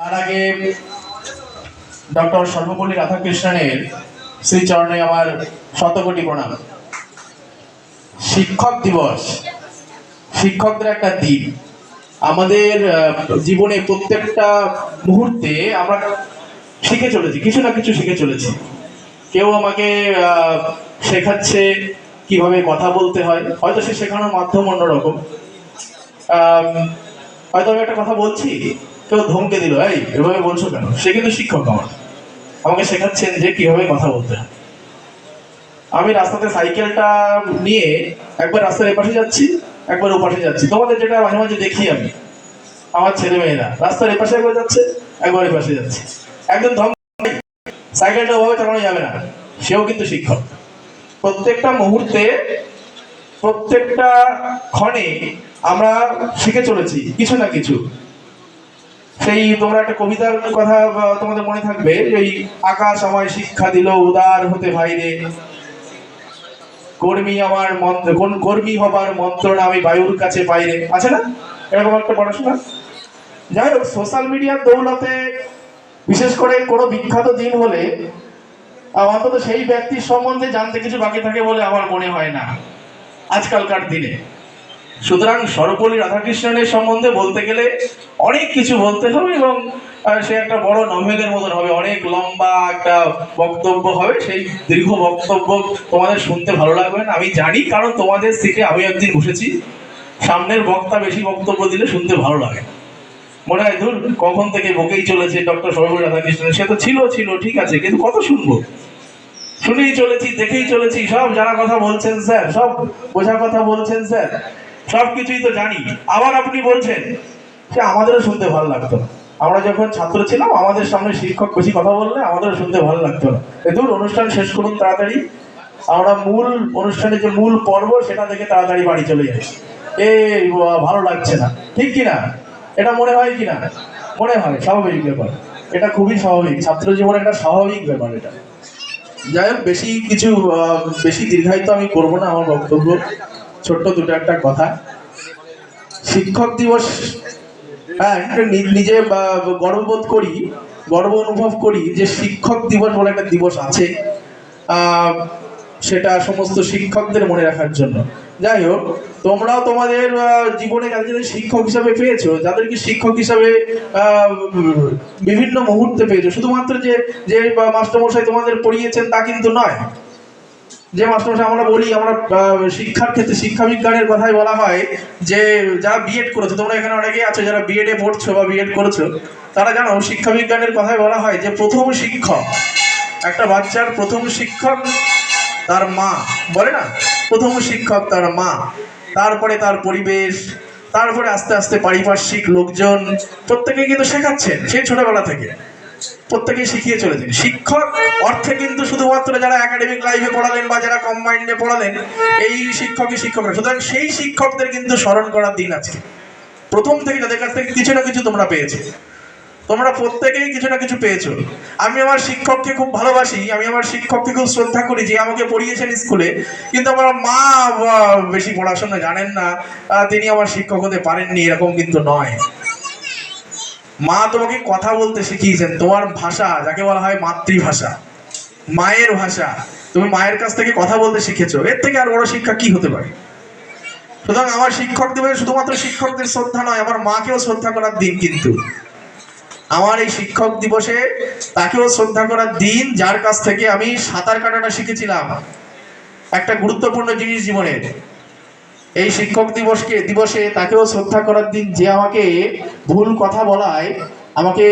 তার আগে ডক্টর সর্বপল্লী রাধাকৃষ্ণনের শ্রীচরণে আমার শতকোটি প্রণাম। শিক্ষক দিবস, শিক্ষকদের একটা দিন। আমাদের জীবনে প্রত্যেকটা মুহূর্তে আমরা শিখে চলেছি, কিছু না কিছু শিখে চলেছি। কেউ আমাকে শেখাচ্ছে কীভাবে কথা বলতে হয়। হয়তো সে শেখানোর মাধ্যম অন্যরকম। হয়তো আমি একটা কথা বলছি কেউ ধমকে দিল, এই, এভাবে বলছো কেন? সে কিন্তু শিক্ষক আমার। আমাকে শেখাচ্ছেন যে কীভাবে কথা বলতে হয়। আমি রাস্তাতে সাইকেলটা নিয়ে একবার রাস্তার এপাশে যাচ্ছি, একবার ওপাশে যাচ্ছি। তোমাদের যেটা মাঝে মাঝে দেখি আমি, আমার ছেলে মেয়েরা রাস্তার এপাশে একবার যাচ্ছে, একবার এপাশে যাচ্ছে। একদম ধম সাইকেলটা ওভাবে চালানো যাবে না, সেও কিন্তু শিক্ষক। প্রত্যেকটা মুহূর্তে, প্রত্যেকটা ক্ষণে আমরা শিখে চলেছি কিছু না কিছু। সেই তোমরা একটা কবিতার কথা তোমাদের মনে থাকবে, এই আকাশ আমায় শিক্ষা দিল উদার হতে ভাইরে কর্মী আমার মন্ত্র কোন কর্মী হবার মন্ত্রণা আমি বায়ুর কাছে বাইরে। আছে না? এরকম একটা পড়াশোনা? যাই হোক সোশ্যাল মিডিয়ার দৌলতে, বিশেষ করে কোনো বিখ্যাত দিন হলে অন্তত সেই ব্যক্তির সম্বন্ধে জানতে কিছু বাকি থাকে বলে আমার মনে হয় না। আজকালকার দিনে। সুতরাং সর্বপল্লী রাধাকৃষ্ণনের সম্বন্ধে বলতে গেলে অনেক কিছু বলতে হবে এবং সে একটা বড় নভেলের মতন হবে, অনেক লম্বা একটা বক্তব্য হবে, সেই দীর্ঘ বক্তব্য তোমাদের শুনতে ভালো লাগবে না। আমি জানি, কারণ তোমাদের সিটে আমি একদিন বসেছি। সামনের বক্তা বেশি বক্তব্য দিলে শুনতে ভালো লাগে। মনে হয়, ধর, কখন থেকে বকেই চলেছে ডক্টর সর্বপল্লী রাধাকৃষ্ণন সে তো ছিল ছিল, ঠিক আছে, কিন্তু কত শুনব? শুনেই চলেছি, দেখেই চলেছি, সব যারা কথা বলছেন স্যার, সব বোঝা কথা বলছেন স্যার। সব কিছুই তো জানি। আবার আপনি বলছেন যে আমাদেরও শুনতে ভালো লাগতো না। আমরা যখন ছাত্র ছিলাম, আমাদের সামনে শিক্ষক বেশি কথা বললে আমাদেরও শুনতে ভালো লাগতো না। দূর, অনুষ্ঠান শেষ করুন তাড়াতাড়ি। আমরা মূল অনুষ্ঠানের যে মূল পর্ব, সেটা দেখে তাড়াতাড়ি বাড়ি চলে যাই। এ ভালো লাগছে না। ঠিক কি না এটা মনে হয় কি না মনে হয়, স্বাভাবিক ব্যাপার। এটা খুবই স্বাভাবিক। ছাত্র জীবনে একটা স্বাভাবিক ব্যাপার এটা। যাই হোক, বেশি কিছু বেশি দীর্ঘায়িত আমি করব না আমার বক্তব্য। ছোট্ট দুটো একটা কথা। শিক্ষক দিবস হ্যাঁ নিজে গর্ববোধ করি, গর্ব অনুভব করি যে শিক্ষক দিবস বলে একটা দিবস আছে সেটা সমস্ত শিক্ষকদের মনে রাখার জন্য। যাই হোক, তোমরাও তোমাদের জীবনে যাদের শিক্ষক হিসাবে পেয়েছ, যাদেরকে শিক্ষক হিসাবে বিভিন্ন মুহূর্তে পেয়েছ, শুধুমাত্র যে যে মাস্টারমশাই তোমাদের পড়িয়েছেন তা কিন্তু নয়। যে মাস্টারমশাই আমরা বলি, আমরা শিক্ষার ক্ষেত্রে শিক্ষা বিজ্ঞানের কথাই বলা হয় যে, যারা বিএড করেছ, তোমরা এখানে অনেকেই আছো যারা বিএড পড়ছো বা বিএড করেছ, তারা জানো শিক্ষা বিজ্ঞানের কথাই বলা হয় যে, প্রথম শিক্ষক, একটা বাচ্চার প্রথম শিক্ষক তার মা, বলে না? প্রথম শিক্ষক তার মা, তারপরে তার পরিবেশ, তারপরে আস্তে আস্তে পারিপার্শ্বিক লোকজন, প্রত্যেকেই কিন্তু শেখাচ্ছেন সেই ছোটবেলা থেকে। প্রত্যেকেই শিখিয়ে চলেছেন। শিক্ষক অর্থে কিন্তু শুধুমাত্র যারা একাডেমিক লাইফে পড়ালেন বা যারা কম্বাইন্ডে পড়ালেন, এই শিক্ষকই শিক্ষকরা সুতরাং সেই শিক্ষকদের কিন্তু স্মরণ করার দিন আজকে প্রথম থেকে যাদের কাছ থেকে কিছু না কিছু তোমরা পেয়েছ। তোমরা প্রত্যেকেই কিছু না কিছু পেয়েছ। আমি আমার শিক্ষককে খুব ভালোবাসি, আমি আমার শিক্ষককে খুব শ্রদ্ধা করি, যে আমাকে পড়িয়েছেন স্কুলে, কিন্তু আমার মা বেশি পড়াশোনা জানেন না তিনি আমার শিক্ষক হতে পারেননি, এরকম কিন্তু নয়। মা তোমাকে কথা বলতে শিখিয়েছেন, তোমার ভাষা, যাকে বলা হয় মাতৃভাষা, মায়ের ভাষা, তুমি মায়ের কাছ থেকে কথা বলতে শিখেছো, এর থেকে আর বড় শিক্ষা কি হতে পারে? সুতরাং আমার শিক্ষক দিবসে শুধুমাত্র শিক্ষকদের শ্রদ্ধা নয়, আমার মাকেও শ্রদ্ধা করার দিন কিন্তু। আমার এই শিক্ষক দিবসে তাকেও শ্রদ্ধা করার দিন, যার কাছ থেকে আমি সাঁতার কাটাটা শিখেছিলাম। একটা গুরুত্বপূর্ণ জিনিস জীবনের এই শিক্ষক দিবসকে, দিবসে তাকেও শ্রদ্ধা করার দিন যে আমাকে ভুল কথা বলায়, আমাকে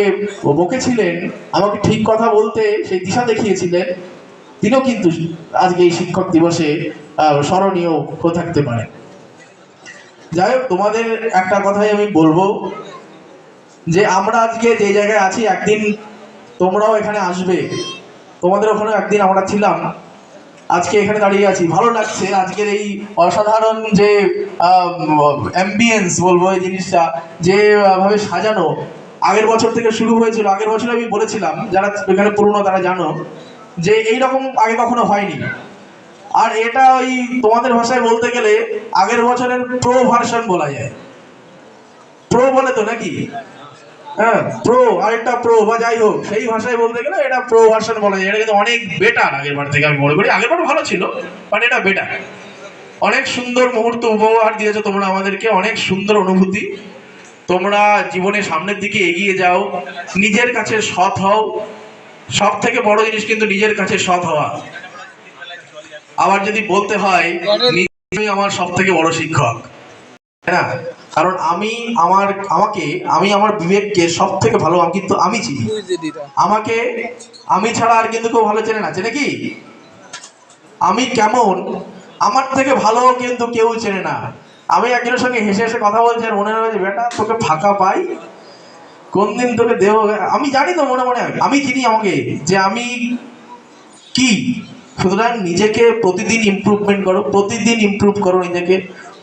বকেছিলেন, আমাকে ঠিক কথা বলতে সেই দিশা দেখিয়েছিলেন, তিনিও কিন্তু আজকে এই শিক্ষক দিবসে স্মরণীয় হয়ে থাকতে পারে যাই হোক, তোমাদের একটা কথাই আমি বলব, যে আমরা আজকে যে জায়গায় আছি, একদিন তোমরাও এখানে আসবে। তোমাদের ওখানে একদিন আমরা ছিলাম। আজকে এখানে দাঁড়িয়ে আছি। ভালো লাগছে। আজকের এই অসাধারণ যে অ্যাম্বিয়েন্স বলব এই জিনিসটা যেভাবে সাজানো, আগের বছর থেকে শুরু হয়েছিল। আগের বছর আমি বলেছিলাম, যারা এখানে পুরনো তারা জানো, যে এই রকম আগে কখনো হয়নি। আর এটা ওই তোমাদের ভাষায় বলতে গেলে, আগের বছরের প্রো ভার্সন বলা যায়। প্রো বলে তো নাকি? হ্যাঁ প্রো আরেকটা প্রো বা যাই হোক সেই ভাষায় বলতে গেলে এটা প্রো ভার্সন বলা যায়। এটা কিন্তু অনেক বেটার আগের বার থেকে আমি মনে করি। আগের বার ভালো ছিল বাট এটা বেটার অনেক সুন্দর মুহূর্ত উপহার দিয়েছ তোমরা আমাদেরকে অনেক সুন্দর অনুভূতি। তোমরা জীবনে সামনের দিকে এগিয়ে যাও নিজের কাছে সৎ হও। সব থেকে বড় জিনিস কিন্তু নিজের কাছে সৎ হওয়া। আবার যদি বলতে হয় নিজেই আমার সব থেকে বড় শিক্ষক। না? কারণ আমি আমার আমাকে আমি আমার বিবেককে সব থেকে ভালো আমি কিন্তু আমি চিনি। আমাকে আমি ছাড়া আর কিন্তু কেউ ভালো চেনে না চেনে কি? আমি কেমন? আমার থেকে ভালো কিন্তু কেউ চেনে না। আমি একজনের সঙ্গে হেসে হেসে কথা বলছি আর মনে হয় যে বেটা তোকে ফাঁকা পাই? কোন দিন তোকে দেব? আমি জানি তো মনে মনে আমি চিনি আমাকে যে আমি কি? সুতরাং নিজেকে প্রতিদিন ইমপ্রুভমেন্ট করো প্রতিদিন ইমপ্রুভ করো নিজেকে।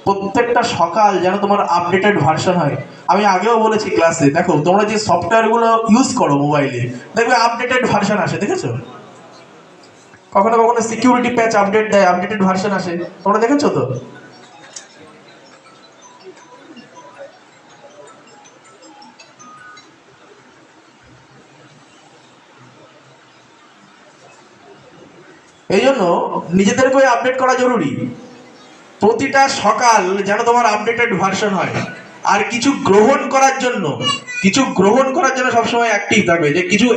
প্রত্যেকটা সকাল যেন তোমার আপডেটেড ভার্সন হয়। আমি আগেও বলেছি ক্লাসে দেখো, তোমরা যে সফটওয়্যারগুলো ইউজ করো মোবাইলে দেখবে আপডেটেড ভার্সন আসে, দেখেছ? কখনো কখনো সিকিউরিটি প্যাচ আপডেট দেয় আপডেটেড ভার্সন আসে। তোমরা দেখেছ তো? এই জন্য নিজেদেরকে আপডেট করা জরুরি। প্রতিটা সকাল যেন তোমার আপডেটেড ভার্সন হয়। আর কিছু গ্রহণ করার জন্য, কিছু গ্রহণ করার জন্য সবসময় অ্যাক্টিভ থাকবে, যে কিছু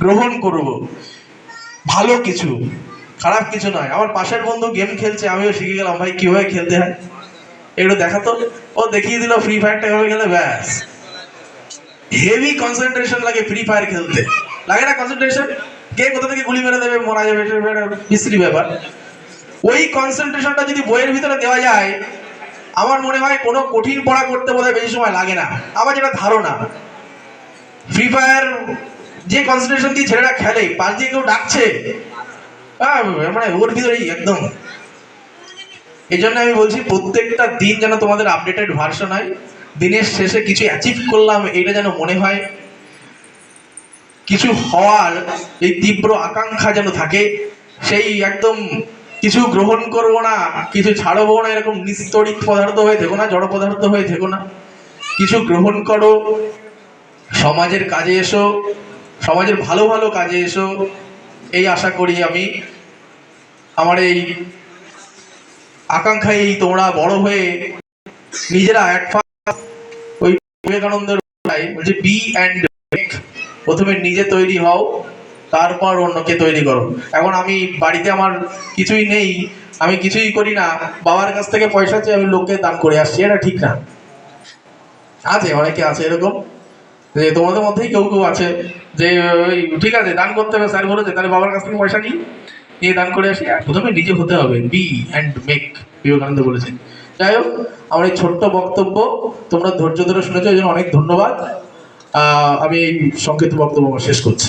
গ্রহণ করব। ভালো কিছু, খারাপ কিছু নয়। আমার পাশের বন্ধু গেম খেলছে, আমিও শিখে গেলাম, ভাই, কীভাবে খেলতে হয়? একটু দেখাতো ও দেখিয়ে দিল ফ্রি ফায়ারটা এভাবে খেলে ব্যাস। হেভি কনসেন্ট্রেশন লাগে ফ্রি ফায়ার খেলতে। লাগে না কনসেন্ট্রেশন কে কোথা থেকে গুলি মেরে দেবে, মারা যাবে বিশ্রী ব্যাপার। ওই কনসেন্ট্রেশনটা যদি বইয়ের ভিতরে দেওয়া যায় আমার মনে হয় কোনো কঠিন পড়া করতে বোধহয় বেশি সময় লাগে না। আমার যেটা ধারণা ফ্রি ফায়ার যে কনসেন্ট্রেশন দিয়ে ছেলেরা খেলে পাশ দিয়ে কেউ ডাকছে আহ, মানে ওর ভিতরেই একদম। এই জন্য আমি বলছি প্রত্যেকটা দিন যেন তোমাদের আপডেটেড ভার্সন হয়। দিনের শেষে কিছু অ্যাচিভ করলাম এটা যেন মনে হয়। কিছু হওয়ার এই তীব্র আকাঙ্ক্ষা যেন থাকে সেই একদম কিছু গ্রহণ করব না, কিছু ছাড়বো না, এরকম নিস্তরিত পদার্থ হয়ে থেকো না, জড় পদার্থ হয়ে থেকো না। কিছু গ্রহণ করো, সমাজের কাজে এসো, সমাজের ভালো ভালো কাজে এসো, এই আশা করি আমি আমার এই আকাঙ্ক্ষায় তোমরা বড় হয়ে নিজেরা ওই বিবেকানন্দের বলছে বি অ্যান্ড প্রথমে নিজে তৈরি হও তারপর অন্যকে তৈরি করো। এখন আমি বাড়িতে আমার কিছুই নেই, আমি কিছুই করি না, বাবার কাছ থেকে পয়সা চেয়ে আমি লোককে দান করে আসছি, এটা ঠিক না। আছে, অনেকে আছে এরকম, যে তোমাদের মধ্যেই কেউ কেউ আছে, যে, ওই, ঠিক আছে, দান করতে হবে, স্যার বলেছে, তাহলে বাবার কাছ থেকে পয়সা নিই, নিয়ে দান করে আসি প্রথমে নিজে হতে হবে বি অ্যান্ড মেক বিবেকানন্দ বলেছেন। যাই হোক, আমার এই ছোট্ট বক্তব্য, তোমরা ধৈর্য ধরে শুনেছো এই জন্য অনেক ধন্যবাদ। আমি এই সংক্ষিপ্ত বক্তব্য শেষ করছি।